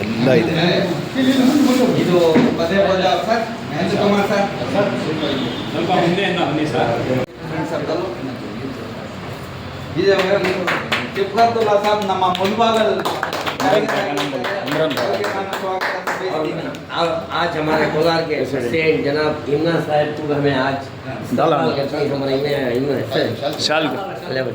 ಎಲ್ಲ ಇದೆ ಇದು ಪದೇ ಪದೇ ಸರ್ ಮಹೇಂದ್ರ ಕುಮಾರ್ ಸರ್ ಸ್ವಲ್ಪ ಮುಂದೆಯಿಂದ ಬನ್ನಿ ಸರ್ ಫ್ರೆಂಡ್ಸ್ ಸರ್ಕಲ್ ಇದೆ ಚಿಕ್ಕಬಳ್ಳಾಪುರ ಸಾಹೇಬ್ ನಮ್ಮ ಮುನ್ಭಾಗದ आज हमारे कोलार के प्रेसिडेंट जनाब इमना साहब को हमें आज डाला। इस्तेमाल करते हैं हमारे इमना इमना ಶಾಲ್ लेवल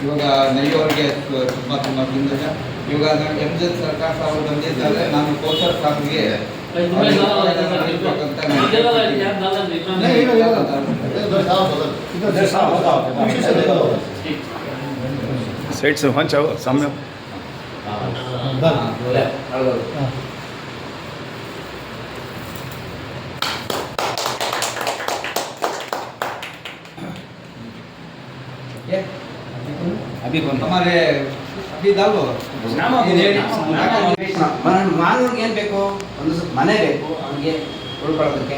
ಇವಾಗ ನಡೆಯೋರಿಗೆ ತುಂಬ ತುಂಬ ತಿಂದಿಲ್ಲ ಇವಾಗ ಎಮ್ ಜಿ ಸರ್ಕಾರ ಅವರು ಬಂದಿದ್ದಾರೆ ನಾನು ಕೋಚರ್ ಸಾಬ್ಗೆ ಸೈಟ್ಸ್ ಹೊಂಚವು ಸಮಯ जाओ सामने ಅಭಿ ಬಂದು ಹಮಾರೆ ಅಭಿ ದಾಲು ನಾಮ ಇದು ಹೇಳಿ. ಮಾನವ್ರಿಗೆ ಏನು ಬೇಕು ಒಂದು ಸ್ವಲ್ಪ ಮನೆ ಬೇಕು ಅವನಿಗೆ ಉಳ್ಕೊಳ್ಳೋದಕ್ಕೆ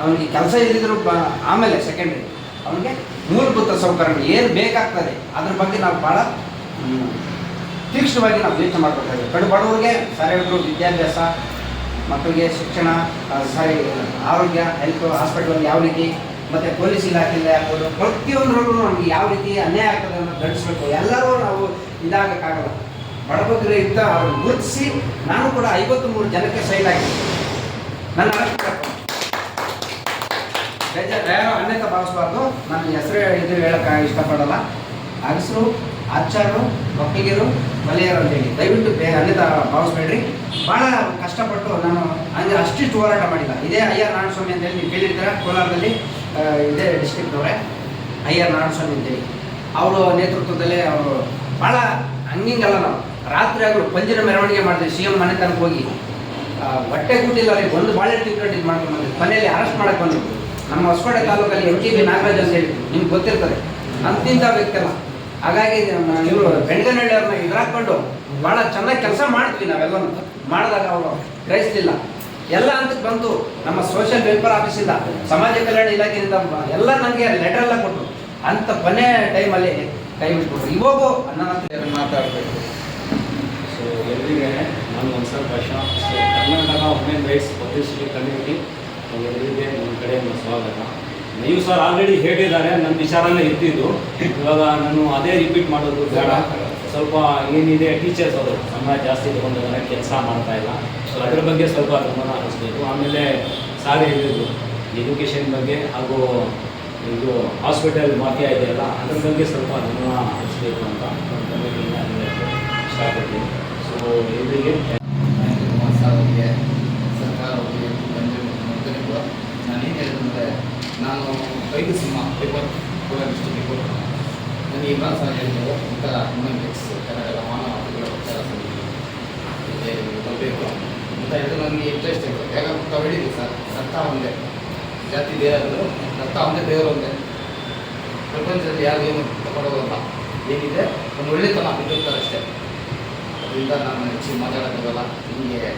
ಅವನಿಗೆ ಕೆಲಸ ಇದ್ದಿದ್ರು ಬ- ಆಮೇಲೆ ಸೆಕೆಂಡ್ರಿ ಅವನಿಗೆ ಮೂಲಭೂತ ಸೌಕರ್ಯಗಳು ಏನು ಬೇಕಾಗ್ತದೆ ಅದ್ರ ಬಗ್ಗೆ ನಾವು ಭಾಳ ಹ್ಮ್, ತೀಕ್ಷ್ಣವಾಗಿ ನಾವು ಯೋಚನೆ ಮಾಡಬೇಕಾಗಿದೆ ಕಡು ಬಡವರಿಗೆ ಸರಿಯಾದ ವಿದ್ಯಾಭ್ಯಾಸ ಮಕ್ಕಳಿಗೆ ಶಿಕ್ಷಣ ಆ, ಸರಿ ಆರೋಗ್ಯ ಹೆಲ್ತ್ ಹಾಸ್ಪಿಟಲ್ ಯಾವ ರೀತಿ ಮತ್ತು ಪೊಲೀಸ್ ಇಲಾಖೆಯಿಂದ ಆಗ್ಬೋದು, ಪ್ರತಿಯೊಂದರಲ್ಲೂ ನಮಗೆ ಯಾವ ರೀತಿ ಅನ್ಯಾಯ ಆಗ್ತದೆ ಅನ್ನೋದು ದಂಡಿಸ್ಬೇಕು ಎಲ್ಲರೂ ನಾವು ಇದಾಗಕ್ಕಾಗಲ್ಲ. ಬಡಬಗ್ರೆ ಇದ್ದ ಅವ್ರನ್ನ ಗುರುತಿಸಿ ನಾನು ಕೂಡ ಐವತ್ತು ಮೂರು ಜನಕ್ಕೆ ಸೈಲ್ ಆಗಿದ್ದೆ ನನ್ನ ಯಾರೋ ಅನ್ಯತ ಭಾವಿಸಬಾರ್ದು. ನನ್ನ ಹೆಸರು ಇದು ಹೇಳಕ್ಕೆ ಇಷ್ಟಪಡಲ್ಲ. ಅಗಸರು ಆಚಾರು ಮಕ್ಕಳಿಗೆರು ಮಲೆಯರು ಅಂತೇಳಿ ದಯವಿಟ್ಟು ಬೇ ಅನ್ಯತ ಭಾವಿಸ್ಬೇಡ್ರಿ. ಭಾಳ ಕಷ್ಟಪಟ್ಟು ನಾನು ಅಂದರೆ ಅಷ್ಟಿಷ್ಟು ಹೋರಾಟ ಮಾಡಿಲ್ಲ. ಇದೇ ಅಯ್ಯರ್ ನಾರಾಯಣಸ್ವಾಮಿ ಅಂತೇಳಿ ನೀವು ಕೇಳಿರ್ತೀರ ಕೋಲಾರದಲ್ಲಿ. ಇದೇ ಡಿಸ್ಟ್ರಿಕ್ಟ್ನವರೇ ಅಯ್ಯರ್ ನಾರಾಯಣಸ್ವಾಮಿ ಅಂತೇಳಿ. ಅವರು ನೇತೃತ್ವದಲ್ಲಿ ಅವರು ಭಾಳ ಹಂಗಿಂಗಲ್ಲ ನಾವು. ರಾತ್ರಿ ಆಗಲು ಪಂಜಿನ ಮೆರವಣಿಗೆ ಮಾಡಿದ್ವಿ ಸಿ ಎಂ ಮನೆ ತನಕ ಹೋಗಿ. ಬಟ್ಟೆ ಕೂಟಿಲ್ಲ ಅವ್ರಿಗೆ. ಒಂದು ಬಾಳೆ ಟಿಕೆಟ್ ಇದು ಮಾಡ್ಕೊಂಡು ಬಂದಿದ್ದು ಅರೆಸ್ಟ್ ಮಾಡಕ್ಕೆ ಬಂದಿದ್ದು ನಮ್ಮ ಹೊಸಕೋಟೆ ತಾಲೂಕಲ್ಲಿ ಎಂ ಟಿ ಬಿ ನಾಗರಾಜ್ ಅಂತ ಹೇಳಿ. ನಿಮ್ಗೆ ಗೊತ್ತಿರ್ತದೆ. ಅಂತಿಂಥ ವ್ಯಕ್ತಿ ಅಲ್ಲ ಹಾಗಾಗಿ ಇವರು ಬೆಂಗನಹಳ್ಳಿಯವ್ರನ್ನ ಎದುರಾಕೊಂಡು ಭಾಳ ಚೆನ್ನಾಗಿ ಕೆಲಸ ಮಾಡ್ತೀವಿ ನಾವೆಲ್ಲನೂ. ಮಾಡಿದಾಗ ಅವರು ಗ್ರಹಿಸ್ಲಿಲ್ಲ ಎಲ್ಲ ಹಂತಕ್ಕೆ ಬಂತು ನಮ್ಮ ಸೋಷಿಯಲ್ ವೆಲ್ಫೇರ್ ಆಫೀಸಿಂದ ಸಮಾಜ ಕಲ್ಯಾಣ ಇಲಾಖೆಯಿಂದ ಎಲ್ಲ ನನಗೆ ಲೆಟರ್ ಎಲ್ಲ ಕೊಟ್ಟರು ಅಂತ ಕೊನೆ ಟೈಮಲ್ಲಿ ಕೈ ಬಿಟ್ಬಿಟ್ರು ಇವಾಗೂ ನನ್ನ ಮಾತಾಡಬೇಕು. ಸೊ ಎಲ್ರಿಗೆ ನಾನು ಒಂದು ಸ್ವಲ್ಪ ವರ್ಷ so Karnataka women rights publicity community ಎಲ್ಲರಿಗೆ ನನ್ನ ಕಡೆಯಿಂದ ಸ್ವಾಗತ. ನೀವು ಸರ್ ಆಲ್ರೆಡಿ ಹೇಳಿದ್ದಾರೆ, ನನ್ನ ವಿಚಾರನೇ ಇದ್ದಿದ್ದು ಇವಾಗ ನಾನು ಅದೇ ರಿಪೀಟ್ ಮಾಡೋದು ಬೇಡ. ಸ್ವಲ್ಪ ಏನಿದೆ ಟೀಚರ್ಸ್ ಅವರು, ಸಂಬಳ ಜಾಸ್ತಿ ತೊಗೊಂಡಿದ್ದಾರೆ ಕೆಲಸ ಮಾಡ್ತಾ ಇಲ್ಲ. ಸೊ ಅದ್ರ ಬಗ್ಗೆ ಸ್ವಲ್ಪ ಗಮನ ಹರಿಸ್ಬೇಕು ಆಮೇಲೆ ಸಾರಿ ಹೇಳಿದ್ರು ಎಜುಕೇಷನ್ ಬಗ್ಗೆ ಹಾಗೂ ಇದು ಹಾಸ್ಪಿಟಲ್ ಮಾಫಿಯಾ ಇದೆಯಲ್ಲ, ಅದ್ರ ಬಗ್ಗೆ ಸ್ವಲ್ಪ ಗಮನ ಹರಿಸ್ಬೇಕು ಅಂತ ಇಷ್ಟಪಡ್ತೀನಿ ಸೊ ಇವರಿಗೆ ಸರ್ಕಾರ ನಾನು ಐದು ಸಿನಿಮಾ ಪೇಪರ್ ಕೂಡ ಡಿಸ್ಟ್ರಿಕ್ಟ್ ಸರ್ ಹೇಳಿದ್ರು ಇಂಥ ರೈಟ್ಸ್ ಕನ್ನಡ ಮಾನವ ಹಕ್ಕುಗಳ ಪ್ರಚಾರ ಸಮಿತಿ ಇದೆ ಬರಬೇಕು ಅಂತ ಹೇಳಿದ್ರು ನನಗೆ ಇಂಟ್ರೆಸ್ಟ್ ಇತ್ತು ಯಾಕಂದ್ರೆ ತಾವು ಸರ್ ಸತ್ತ ಒಂದೇ. ಜಾತಿ ಬೇರೆ ಸತ್ತ ಒಂದೇ ದೇವರು ಒಂದೇ. ಪ್ರಪಂಚದಲ್ಲಿ ಯಾರು ಏನು ಕೊಡೋದಲ್ಲ ಏನಿದೆ ಒಂದು ಒಳ್ಳೆತನ ಇಟ್ಟಿರ್ತಾರೆ ಅಷ್ಟೇ. ಅದರಿಂದ ನಾನು ಹೆಚ್ಚು ಮಾತಾಡೋಕ್ಕಾಗಲ್ಲ. ನಿಮಗೆ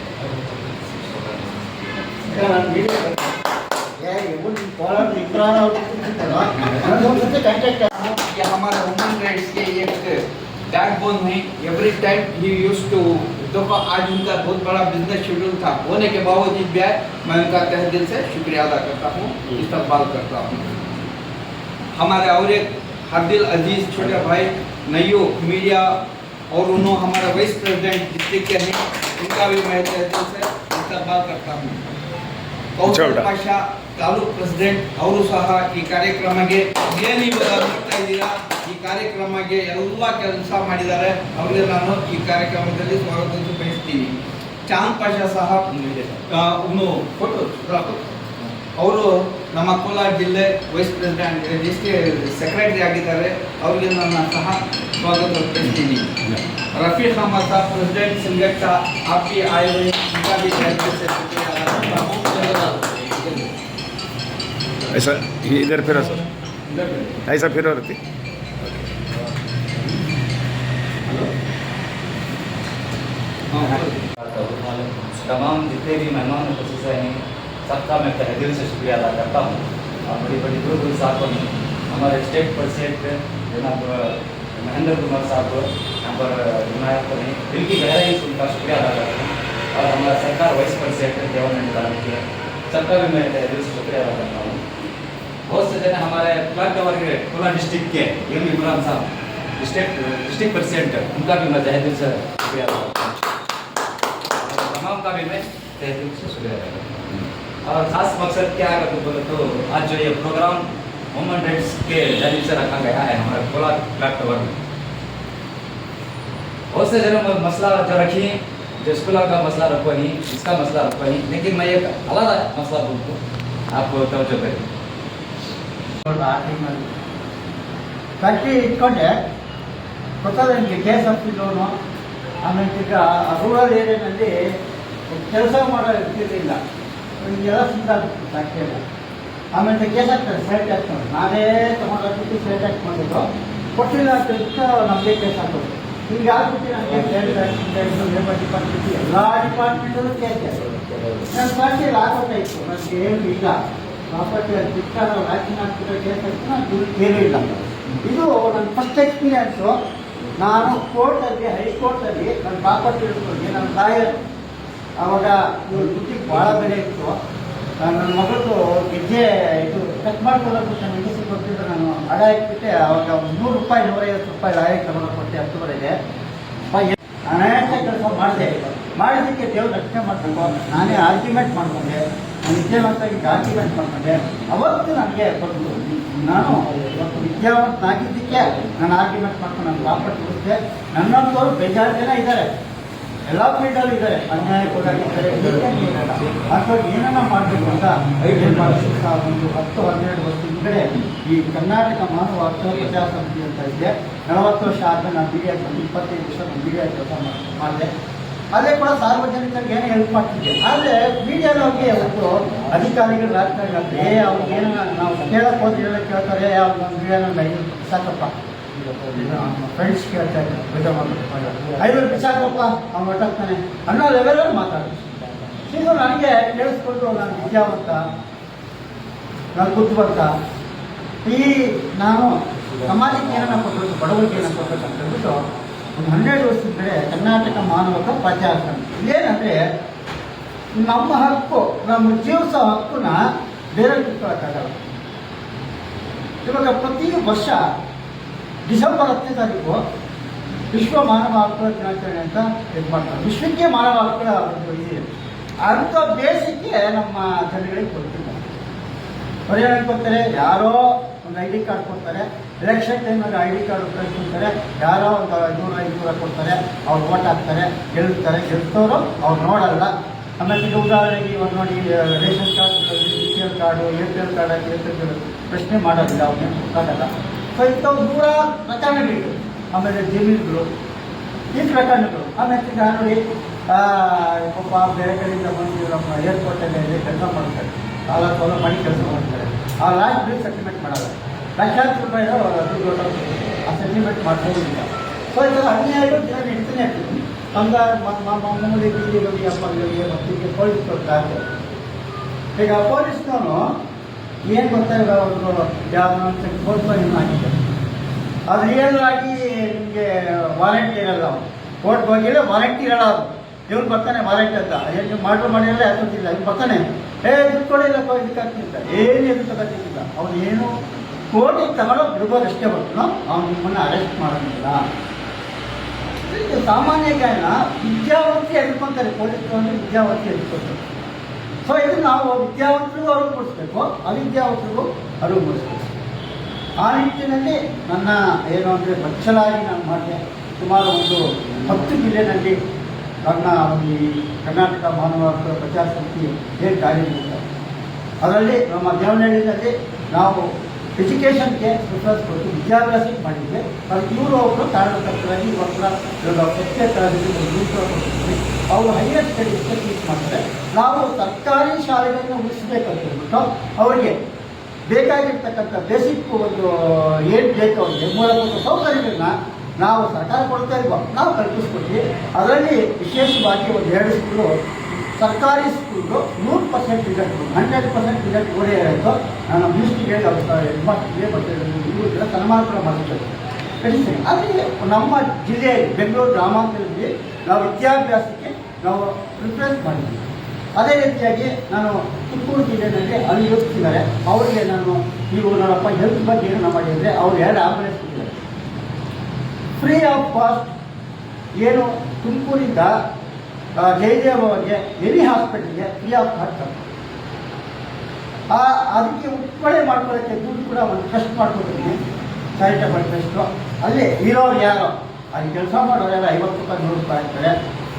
तो आज उनका बहुत बड़ा बिज़नेस शेड्यूल था। होने के बावजूद भी आए मैं उनका तह दिल से शुक्रिया अदा करता हूँ इस्तेमाल करता हूँ। हमारे और एक हरदिल अज़ीज़ छोटे भाई, नयो मीडिया और उन्होंने हमारा वाइस प्रेसिडेंट डिस्ट्रिक्ट के हैं, उनका भी मैं तह दिल से इस्तेमाल करता हूँ। ಪಾಷಾ ತಾಲೂಕ್ ಪ್ರೆಸಿಡೆಂಟ್ ಅವರು ಸಹ ಈ ಕಾರ್ಯಕ್ರಮಕ್ಕೆ ಏನು ಇವಾಗ ಇದ್ದೀರಾ? ಈ ಕಾರ್ಯಕ್ರಮಕ್ಕೆ ಎಲ್ಲ ಕೆಲಸ ಮಾಡಿದ್ದಾರೆ. ಅವ್ರಿಗೆ ನಾನು ಈ ಕಾರ್ಯಕ್ರಮದಲ್ಲಿ ಸ್ವಾಗತ ಬಯಸ್ತೀನಿ. ಚಾಂದ್ ಪಾಷಾ ಸಹ ಫೋಟೋ ಅವರು ನಮ್ಮ ಕೋಲಾರ ಜಿಲ್ಲೆ ವೈಸ್ ಪ್ರೆಸಿಡೆಂಟ್ ಡಿಸ್ಟ್ರಿಕ್ಟ್ ಸೆಕ್ರೆಟರಿ ಆಗಿದ್ದಾರೆ. ಅವರಿಗೆ ನನ್ನ ಸಹ ಸ್ವಾಗತ ಬಯಸ್ತೀನಿ. Rafeeq Ahmad president Singatta R P ಆಯೋಗ से ऐसा इधर फिरो सर ऐसा फिरो रहती तमाम जितने भी मेहमान उपस्थित हैं सबका मैं तहे दिल से शुक्रिया अदा करता हूँ। और बड़ी बड़ी दूर दूर से आपको हमारे स्टेट प्रेसिडेंट जनाब महेंद्र कुमार साहब, यहाँ पर विनायक ने दिल की गहराई से उनका शुक्रिया अदा करता हूँ। और हमारा सरकार वाइस प्रेसिडेंट देवानंद दानी के सबका भी मैं दिल से शुक्रिया अदा करता हूँ बहुत से जने हमारे क्लब कवर के खुला डिस्ट्रिक्ट के एम इमरान साहब डिस्ट्रिक्ट डिस्ट्रिक्ट प्रेसिडेंट उनका भी मैं तहे दिल से शुक्रिया अदा करता हूँ तमाम का भी मैं तहे दिल से शुक्रिया अदा करता हूँ और ख़ास मकसद क्या है बोले तो आज जो ये प्रोग्राम वुमन राइट्स के जानिब से रखा गया है हमारे कोला क्लब कवर में बहुत से जने मसला जो रखी जो स्कूल का मसला रखो नहीं इसका मसला रखो नहीं लेकिन मैं एक अलग मसला बोलूँ आप तवज्जो करें ಕಟ್ಟಿ ಇಟ್ಕೊಂಡೆ ಗೊತ್ತದ ನಿಮಗೆ ಕೆ ಎಸ್ ಎಫ್ ಲೋನು ಆಮೇಲೆ ಈಗ ರೂರಲ್ ಏರಿಯಾನಲ್ಲಿ ಕೆಲಸ ಮಾಡೋ ಇರ್ತಿರ್ಲಿಲ್ಲ ಎಲ್ಲ ಸುಂದರ ಫ್ಯಾಕ್ಟ್ರಿಯಲ್ಲ ಆಮೇಲೆ ಕೇಸ್ ಹಾಕ್ತಾರೆ ಸೈಟ್ ಹಾಕ್ತಾರೆ ನಾನೇ ತೊಗೊಂಡೋಗ್ಬಿಟ್ಟು ಸೈಟ್ ಹಾಕ್ಕೊಂಡಿದ್ದು ಕೊಟ್ಟಿಲ್ಲ ಅಂತ ಹೇಳ್ಬಿಟ್ಟು ನಮಗೆ ಕೇಸ್ ಹಾಕೋದು ಆಗ್ಬಿಟ್ಟು ನನಗೆ ಡಿಪಾರ್ಟ್ಮೆಂಟ್ ಎಲ್ಲ ಡಿಪಾರ್ಟ್ಮೆಂಟಲ್ಲೂ ಕೇಸ್ ನನ್ನ ಪಾರ್ಟಿಯಲ್ಲಿ ಇತ್ತು ನನಗೆ ಏನು ಇಲ್ಲ ಪ್ರಾಪರ್ಟಿ ಬಿಟ್ಟಾಗ ವ್ಯಾಕ್ಸಿನ್ ಹಾಕ್ಬಿಟ್ಟು ಕೇಸ್ ಹಾಕಿ ನಾನು ಏನೂ ಇಲ್ಲ. ಇದು ನನ್ನ ಫಸ್ಟ್ ಎಕ್ಸ್ಪೀರಿಯನ್ಸು ನಾನು ಕೋರ್ಟಲ್ಲಿ ಹೈಕೋರ್ಟಲ್ಲಿ ನನ್ನ ಪ್ರಾಪರ್ಟಿ ಇಟ್ಕೊಂಡು ನನ್ನ ಲಾಯರ್ ಆವಾಗ ಇವ್ರ ದುಡ್ಡಿಗೆ ಭಾಳ ಬೆಲೆ ಇತ್ತು. ನನ್ನ ಮಗಳದು ಗೆಜ್ಜೆ ಇದು ಕಟ್ ನನ್ನ ಹೆಂಗಸಿ ಕೊಟ್ಟಿದ್ದು ನಾನು. ಹಣ ಇಟ್ಬಿಟ್ಟೆ ಅವಾಗ ನೂರು ರೂಪಾಯಿ, ನೂರೈವತ್ತು ರೂಪಾಯಿ ಲಾಯಕ್ ತಗೊಂಡು ಕೊಟ್ಟೆ ಹತ್ತುವರೆಗೆ. ಅನೇಕ ಕೆಲಸ ಮಾಡಿದೆ. ಮಾಡಿದ್ದಕ್ಕೆ ದೇವ್ರು ರಕ್ಷಣೆ ಮಾಡಬೇಕು. ನಾನೇ ಆರ್ಗ್ಯುಮೆಂಟ್ ಮಾಡ್ಕೊಂಡೆ. ವಿದ್ಯಾವಂತಾಗಿ ಆರ್ಗ್ಯುಮೆಂಟ್ ಮಾಡ್ಕೊಂಡೆ. ಅವತ್ತು ನನಗೆ ಬಂದು ನಾನು ಇವತ್ತು ವಿದ್ಯಾವಂತನಾಗಿದ್ದಕ್ಕೆ ನಾನು ಆರ್ಗ್ಯುಮೆಂಟ್ ಮಾಡ್ಕೊಂಡು ನಾನು ವಾಪಸ್ ಕೊಡುತ್ತೆ ನನ್ನಂತವರು ಬೇಜಾರು ಜನ ಇದ್ದಾರೆ. ಎಲ್ಲ ಫೀಲ್ಡಲ್ಲೂ ಅನ್ಯಾಯ ಕೂಡ ಅಥವಾ ಏನನ್ನ ಮಾಡಬೇಕು ಅಂತ ಐದು ವರ್ಷ ಒಂದು ಹತ್ತು, ಹನ್ನೆರಡು ವರ್ಷ ಹಿಂದೆ ಈ ಕರ್ನಾಟಕ ಮಾನವ ಹಕ್ಕು ಪ್ರಜಾ ಸಮಿತಿ ಅಂತ ಇದೆ. ನಲವತ್ತು ವರ್ಷ ಆದ ನಾನು ಮೀಡಿಯಾ ಇಪ್ಪತ್ತೈದು ವರ್ಷ ನಾನು ಮೀಡಿಯಾ ಕೆಲಸ ಮಾಡಿದೆ. ಅದೇ ಕೂಡ ಸಾರ್ವಜನಿಕರಿಗೆ ಏನೋ ಹೆಲ್ಪ್ ಮಾಡ್ತಿದ್ದೆ ಆದರೆ ಮೀಡಿಯಾದವ್ರಿಗೆ ಒಬ್ಬರು ಅಧಿಕಾರಿಗಳು ರಾಜಕಾರಣಿಗಳು ಏ ಅವ್ರಿಗೆ ಏನೋ ನಾವು ಕೇಳಕ್ಕೆ ಹೋದ್ರೆ ಎಲ್ಲ ಕೇಳ್ತಾರೆ. ಅವ್ರು ನಮ್ಮ ಮೀಡಿಯಾನ ಐದು ಸಾಕಪ್ಪ ಫ್ರೆಂಡ್ಸ್ ಕೇಳ್ತಾ ಇದ್ದಾರೆ ಐನೂರು ಬಿಸಾಕಪ್ಪ ಅವ್ನು ಹೊಟ್ಟೋಗ್ತಾನೆ ಅನ್ನೋ ಲೆವೆಲಲ್ಲಿ ಮಾತಾಡೋದು ಇದು ನನಗೆ ಕೇಳಿಸ್ಕೊಂಡು ನಾನು ವಿದ್ಯಾವಂತ ನಾನು ಬುದ್ಧಿವಂತ ಈ ನಾನು ಸಮಾಜಕ್ಕೆ ಏನನ್ನ ಕೊಡಬೇಕು ಬಡವರಿಗೆ ಏನನ್ನ ಕೊಡಬೇಕು ಅಂತ ಒಂದು ಹನ್ನೆರಡು ವರ್ಷದ ಮೇಲೆ ಕರ್ನಾಟಕ ಮಾನವಕ ಪ್ರಜಾಸನ ಇದೇನಂದರೆ ನಮ್ಮ ಹಕ್ಕು, ನಮ್ಮ ಜೀವಿಸೋ ಹಕ್ಕನ್ನ ಬೇರೆ ಕಿತ್ಕೊಳ್ಳೋಕ್ಕಾಗಲ್ಲ ಇವಾಗ ಪ್ರತಿ ವರ್ಷ ಡಿಸೆಂಬರ್ ಹತ್ತನೇ ತಾರೀಕು ವಿಶ್ವ ಮಾನವ ಹಕ್ಕುಗಳ ದಿನಾಚರಣೆ ಅಂತ ಇದು ಮಾಡ್ತಾರೆ. ವಿಶ್ವಕ್ಕೆ ಮಾನವ ಹಕ್ಕುಗಳ ಒಂದು ಇದೆ ಅಂಥ ಬೇಸಿಗೆ ನಮ್ಮ ಜನಗಳಿಗೆ ಕೊಡ್ತಿಲ್ಲ ಪರಿಹಾರ ಕೊಡ್ತಾರೆ, ಯಾರೋ ಒಂದು ಐ ಡಿ ಕಾರ್ಡ್ ಕೊಡ್ತಾರೆ ಎಲೆಕ್ಷನ್ ಟೈಮಲ್ಲಿ ಐ ಡಿ ಕಾರ್ಡ್ ಉಪಯೋಗಿಸ್ತಾರೆ, ಯಾರೋ ಒಂದು ಐನೂರು ಐನೂರ ಕೊಡ್ತಾರೆ, ಅವ್ರು ಓಟ್ ಹಾಕ್ತಾರೆ ಗೆಲ್ತಾರೆ ಗೆಲ್ತವರು ಅವ್ರು ನೋಡಲ್ಲ. ಆಮೇಲೆ ಈಗ ಉದಾಹರಣೆಗೆ ಇವಾಗ ನೋಡಿ ration card B P L card A P L card ಪ್ರಶ್ನೆ ಮಾಡೋದಿಲ್ಲ ಅವ್ರಿಗೆ ಗೊತ್ತಾಗಲ್ಲ. ಇಂಥವು ದೂರ ಪ್ರಕರಣಗಳಿವೆ ಆಮೇಲೆ ಜಮೀನುಗಳು, ಈ ಪ್ರಕರಣಗಳು ಆಮೇಲೆ ಈಗ ಒಬ್ಬ ಬೇರೆ ಕಡೆಯಿಂದ ಬಂದು ನಮ್ಮ ಏರ್ಪೋರ್ಟಲ್ಲಿ ಕೆಲಸ ಮಾಡ್ತಾರೆ. ಸಾಲ ಸೌಲ ಮಾಡಿ ಕೆಲಸ ಮಾಡ್ತಾರೆ. ಆ ಲಾಸ್ಟ್ ಬಿಲ್ ಸೆಟ್ಲ್ಮೆಂಟ್ ಮಾಡಲ್ಲ. ಲಕ್ಷಾಂತರ ರೂಪಾಯಿ ದುಡ್ಡು. ಆ ಸೆಟ್ಲ್ಮೆಂಟ್ ಮಾಡ್ಬೋದಿಲ್ಲ ಸೊ ಇದೆಲ್ಲ ಹನ್ನೆರಡು ದಿನ ನಡೀತಾನೆ ಇರ್ತೀನಿ ನಮ್ದು ಮಾಮೂಲಿ ಬೀದಿ ಗಡಿ ಅಪ್ಪಗಳಿಗೆ ಮಕ್ಕಳಿಗೆ ಪೊಲೀಸ್ ಕೊಡ್ತಾರೆ ಈಗ ಪೊಲೀಸ್ನವನು ಏನು ಗೊತ್ತಾ ಇಲ್ಲ ಅವರು ಯಾವ್ದು ಅಂತ ಕೋರ್ಟ್ ಆಗಿದೆ ಅದು ರಿಯಲ್ ಆಗಿ ನಿಮಗೆ ವಾರಂಟಿ ಇರಲ್ಲ ಕೋರ್ಟ್ ಹೋಗಿಲ್ಲ ವಾರಂಟಿ ಇರಲ್ಲ ಅದು. ಇವ್ನು ಬರ್ತಾನೆ ವಾರಂಟಿ ಅಂತ. ಏನು ಮಾಡ್ರು ಮಾಡಿರಲ್ಲ, ಯಾಕೋತಿಲ್ಲ. ಇವ್ನು ಬರ್ತಾನೆ. ಏ, ದುಡ್ಡು ಕೊಡಿಲ್ಲಪ್ಪ ಇದಕ್ಕೆ ಆಗ್ತಿಲ್ಲ ಏನು ಎದು ತಗೋತಿಲ್ಲ ಅವನು ಏನು ಕೋರ್ಟಿಗೆ ತಗೊಂಡು ಬಿಡ್ಬೋದು ಅಷ್ಟೇ ಬರ್ತಾನೋ ಅವ್ನು ನಿಮ್ಮನ್ನು ಅರೆಸ್ಟ್ ಮಾಡೋದಿಲ್ಲ ಸಾಮಾನ್ಯ ಗಾಯನ ವಿದ್ಯಾವಂತಿ ಎದುರ್ಕೊಂತಾರೆ ಪೊಲೀಸ್ ಅಂದ್ರೆ ವಿದ್ಯಾವಂತಿ ಎದ್ಕೊತಾರೆ. ಸೊ ಇದು ನಾವು ವಿದ್ಯಾವಂತರಿಗೂ ಅರಿವು ಮೂಡಿಸ್ಬೇಕು. ಅವಿದ್ಯಾವಂತರಿಗೂ ಅರಿವು ಮೂಡಿಸ್ಬೇಕು. ಆ ನಿಟ್ಟಿನಲ್ಲಿ ನನ್ನ ಏನು ಅಂದರೆ ಬಚ್ಚಲಾಗಿ ನಾನು ಮಾಡಿದೆ. ಸುಮಾರು ಒಂದು ಹತ್ತು ಜಿಲ್ಲೆನಲ್ಲಿ ನನ್ನ ಈ ಕರ್ನಾಟಕ ಮಾನವ ಪ್ರಚಾರ ಸಮಿತಿ ಏನು ಕಾರ್ಯನಿರ್ವಹಿಸ್ತಾರೆ ಅದರಲ್ಲಿ ನಮ್ಮ ದೇವನಹಳ್ಳಿನಲ್ಲಿ ನಾವು ಎಜುಕೇಷನ್ಗೆ ಪ್ರಿಫರೆನ್ಸ್ ಕೊಟ್ಟು ವಿದ್ಯಾಭ್ಯಾಸಕ್ಕೆ ಮಾಡಿದರೆ ಅದಕ್ಕೆ ಇವರು ಒಬ್ಬರು ಕಾರಣಕರ್ತರಾಗಿ ಕೂಡ ಇವಾಗ ಕೊಟ್ಟಿದ್ವಿ ಅವರು ಹೈಯರ್ ಸ್ಟಡೀಸ್ಗೆ ಟೀಚ್ ಮಾಡ್ತಾರೆ ನಾವು ಸರ್ಕಾರಿ ಶಾಲೆಗಳನ್ನು ಉಳಿಸಬೇಕಂತ ಹೇಳ್ಬಿಟ್ಟು ಅವರಿಗೆ ಬೇಕಾಗಿರ್ತಕ್ಕಂಥ ಬೇಸಿಕ್ ಒಂದು ಏನು ಬೇಕು ಅವರಿಗೆ, ಮೂಲಭೂತ ಸೌಕರ್ಯಗಳನ್ನ ನಾವು ಸರ್ಕಾರ ಕೊಡ್ತಾ ಇಲ್ವ? ನಾವು ಕಲ್ಪಿಸ್ಕೊಟ್ವಿ. ಅದರಲ್ಲಿ ವಿಶೇಷವಾಗಿ ಒಂದು ಎರಡು ಸ್ಕೂಲು ಸರ್ಕಾರಿ ಸ್ಕೂಲ್ದು ನೂರು percent result hundred percent result ಓಡೇ ಆಯಿತು ನಾನು ಮಿನಿಸ್ಟ್ರಿಗೆ ಹೇಳಿ ಸನ್ಮಾನ ಕೂಡ ಮಾಡಿದ್ದೇವೆ ಕಳಿಸ್ತೀನಿ ಆದರೆ ನಮ್ಮ ಜಿಲ್ಲೆಯಲ್ಲಿ ಬೆಂಗಳೂರು ಗ್ರಾಮಾಂತರದಲ್ಲಿ ನಾವು ವಿದ್ಯಾಭ್ಯಾಸಕ್ಕೆ ನಾವು ಪ್ರಿಫರೆನ್ಸ್ ಮಾಡಿದ್ದೀವಿ. ಅದೇ ರೀತಿಯಾಗಿ ನಾನು ತುಮಕೂರು ಜಿಲ್ಲೆಯಲ್ಲಿ ಅಲ್ಲಿ ಯೋಚಿಸಿದ್ದಾರೆ. ಅವರಿಗೆ ನಾನು, ನೀವು ನೋಡಪ್ಪ ಹೆಲ್ತ್ ಬಗ್ಗೆ ಏನು ಮಾಡಿದರೆ ಅವ್ರು ಎರಡು ಆಂಬುಲೆನ್ಸ್ ಫ್ರೀ ಆಫ್ ಕಾಸ್ಟ್ ಏನು ತುಮಕೂರಿಂದ ಆ, ಜಯದೇವ ಅವರಿಗೆ ಎಲಿ ಹಾಸ್ಪಿಟಲ್ಗೆ ಫ್ರೀ ಆಫ್ ಕಾಸ್ಟ್ ಆ ಅದಕ್ಕೆ ಉಪ್ಪಳೆ ಮಾಡ್ಕೊಳ್ಳೋಕ್ಕೆ ದುಡ್ಡು ಕೂಡ ಒಂದು ಟ್ರಸ್ಟ್ ಮಾಡ್ಕೊತೀನಿ ಚಾರಿಟಬಲ್ ಟ್ರಸ್ಟು ಅಲ್ಲಿ ಇರೋರು ಯಾರೋ ಅಲ್ಲಿ ಕೆಲಸ ಮಾಡೋರೆಲ್ಲ ಐವತ್ತು ರೂಪಾಯಿ ನೂರು ರೂಪಾಯಿ ಆಗ್ತಾರೆ.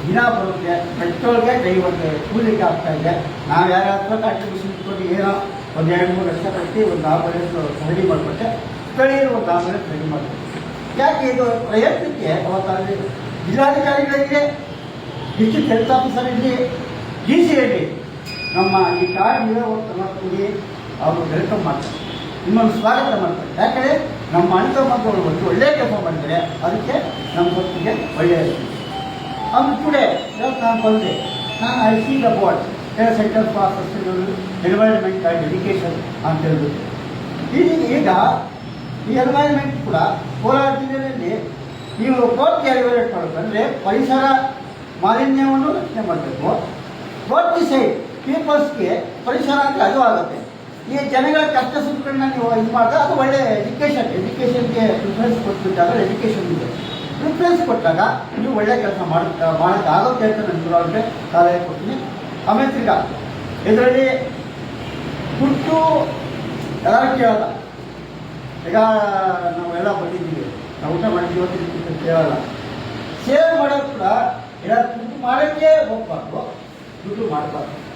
ದಿನ ಬರುತ್ತೆ ಪೆಟ್ರೋಲ್ಗೆ ಡ್ರೈವರ್ಗೆ ಕೂಲಿಗೆ ಆಗ್ತಾ ಇದೆ. ನಾವು ಯಾರ ಹತ್ರ ಕಾಂಟ್ರಿಬ್ಯೂಷನ್ ಇಟ್ಕೊಂಡು ಏನೋ ಒಂದು ಎರಡು ಮೂರು ಲಕ್ಷ ಕಟ್ಟಿ ಒಂದು ಆಂಬುಲೆನ್ಸ್ ರೆಡಿ ಮಾಡಿಕೊಟ್ಟೆ ಸ್ಥಳೀಯರು ಒಂದು ಆಂಬುಲೆನ್ಸ್ ರೆಡಿ ಮಾಡಿಕೊಟ್ಟೆ ಯಾಕೆ ಇದು ಪ್ರಯತ್ನಕ್ಕೆ ಅವತ್ತಾಗಲಿ ಜಿಲ್ಲಾಧಿಕಾರಿಗಳಿಗೆ ಡಿಸ್ಟ್ರಿಕ್ಟ್ ಹೆಲ್ತ್ ಆಫೀಸರ್ ಇರಲಿ ಡಿ ಸಿ ಇರಲಿ ನಮ್ಮ ಈ ಕಾರ್ಡ್ ನಿರೋಧಿ ಅವರು ವೆಲ್ಕಮ್ ಮಾಡ್ತಾರೆ. ನಿಮ್ಮನ್ನು ಸ್ವಾಗತ ಮಾಡ್ತಾರೆ. ಯಾಕಂದರೆ ನಮ್ಮ ಅಣ್ಣ ಮಕ್ಕಳು ಒಂದು ಒಳ್ಳೆಯ ಕೆಲಸ ಮಾಡಿದರೆ ಅದಕ್ಕೆ ನಮ್ಮ ಹೊತ್ತಿಗೆ ಒಳ್ಳೆಯ ಟುಡೇ ಇವತ್ತು ನಾನು ಬಂದೆ ನಾನು I C the board centre for sustainable environment and education ಅಂತ ಹೇಳ್ಬಿಟ್ಟು. ಈಗ ಈಗ ಈ ಎನ್ವೈರನ್ಮೆಂಟ್ ಕೂಡ ಕೋಲಾರ ಜಿಲ್ಲೆಯಲ್ಲಿ ನೀವು ಕೋರ್ಟ್ ಮಾಡೋದು ಮಾಡಬೇಕಂದ್ರೆ ಪರಿಸರ ಮಾಲಿನ್ಯವನ್ನು ರಕ್ಷಣೆ ಮಾಡಬೇಕು. ಬಟ್ ದಿ ಸೈಡ್ ಪೀಪಲ್ಸ್ಗೆ ಪರಿಸರ ಅಂದರೆ ಅದು ಆಗುತ್ತೆ. ಈ ಜನಗಳ ಕಷ್ಟ ಸುಖಗಳನ್ನ ನೀವು ಇದು ಮಾಡಿದ್ರೆ ಅದು ಒಳ್ಳೆ ಎಜುಕೇಷನ್ ಎಜುಕೇಷನ್ಗೆ ಪ್ರಿಫರೆನ್ಸ್ ಕೊಟ್ಬಿಟ್ಟಾಗ ಎಜುಕೇಷನ್ ಇದೆ. ಪ್ರಿಫರೆನ್ಸ್ ಕೊಟ್ಟಾಗ ನೀವು ಒಳ್ಳೆ ಕೆಲಸ ಮಾಡಕ್ಕೆ ಮಾಡೋಕ್ಕಾಗುತ್ತೆ ಅಂತ ನಾನು ಅವ್ರಿಗೆ ಸಲಹೆ ಕೊಡ್ತೀನಿ. ಆಮೇಲೆ ತಿರ್ಗಾ, ಇದರಲ್ಲಿ ದುಡ್ಡು ಎಲ್ಲರೂ ಕೇಳಲ್ಲ. ಈಗ ನಾವೆಲ್ಲ ಬಂದಿದ್ದೀವಿ. ನಾವು ಊಟ ಮಾಡಿದ್ದೀವಿ ಅಂತ ಕೇಳಲ್ಲ. ಸೇವ್ ಮಾಡೋದು ಕೂಡ ಎಲ್ಲ ದುಡ್ಡು ಮಾಡೋಕ್ಕೆ ಹೋಗ್ಬಾರ್ದು ದುಡ್ಡು ಮಾಡಬಾರ್ದು